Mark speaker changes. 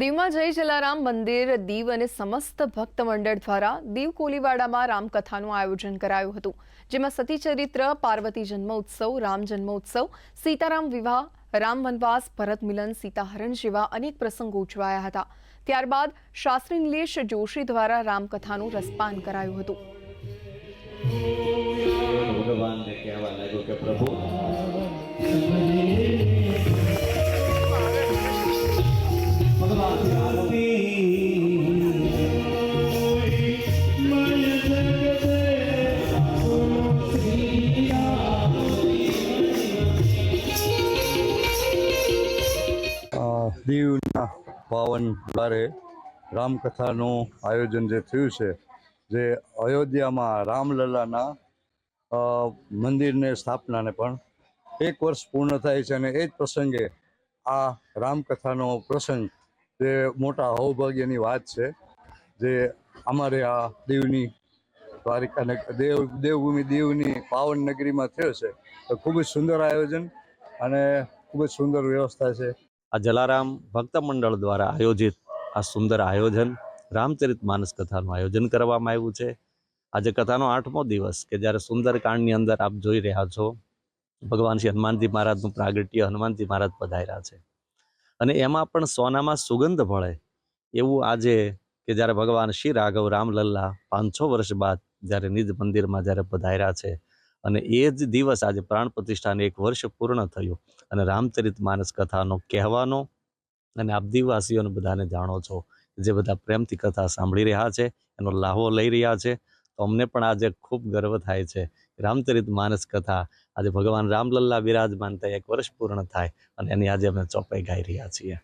Speaker 1: દીવમાં જય જલારામ મંદિર, દીવ અને સમસ્ત ભક્ત મંડળ દ્વારા દીવ કોલીવાડામાં રામકથાનું આયોજન કરાયું હતું, જેમાં સતીચરિત્ર પાર્વતી પાર્વતી જન્મોત્સવ, રામ જન્મોત્સવ, સીતારામ વિવાહ, રામ વનવાસ, ભરત મિલન, સીતાહરણ જેવા અનેક પ્રસંગો ઉજવાયા હતા. ત્યારબાદ શાસ્ત્રી નિલેશ જોશી દ્વારા રામકથાનું રસપાન કરાયું હતું.
Speaker 2: દીવના પાવન દ્વારે રામકથાનું આયોજન જે થયું છે, જે અયોધ્યામાં રામલલાના મંદિરને સ્થાપનાને પણ એક વર્ષ પૂર્ણ થાય છે અને એ જ પ્રસંગે આ રામકથાનો પ્રસંગ જે મોટા સૌભાગ્યની વાત છે, જે અમારે આ દીવની દ્વારિકા દેવ, દેવભૂમિ દીવની પાવન નગરીમાં થયો છે. તો ખૂબ જ સુંદર આયોજન અને ખૂબ જ સુંદર વ્યવસ્થા છે.
Speaker 3: આ જલારામ ભક્ત મંડળ દ્વારા આયોજિત આ સુંદર આયોજન, રામચરિત માનસ કથાનું આયોજન કરવામાં આવ્યું છે. આજે કથાનો આઠમો દિવસ કે જ્યારે સુંદરકાંડની અંદર આપ જોઈ રહ્યા છો, ભગવાન શ્રી હનુમાનજી મહારાજનું પ્રાગટ્ય હનુમાનજી મહારાજ પધાર્યા છે. અને એમાં પણ સોનામાં સુગંધ ભળે એવું આજે કે જ્યારે ભગવાન શ્રી રાઘવ રામલલ્લા પાંચસો વર્ષ બાદ જ્યારે નિજ મંદિરમાં જ્યારે પધાર્યા છે અને એ જ દિવસ આજે પ્રાણ પ્રતિષ્ઠાને એક વર્ષ પૂર્ણ થયું. અને રામચરિત માનસ કથાનો કહેવાનો અને આપ દીવવાસીઓને બધાને જાણો છો જે બધા પ્રેમથી કથા સાંભળી રહ્યા છે, એનો લાહો લઈ રહ્યા છે. તો અમને પણ આજે ખૂબ ગર્વ થાય છે રામચરિત માનસ કથા આજે ભગવાન રામલલ્લા બિરાજમાન થાય, એક વર્ષ પૂર્ણ થાય અને એની આજે અમે ચોપાઈ ગાઈ રહ્યા છીએ.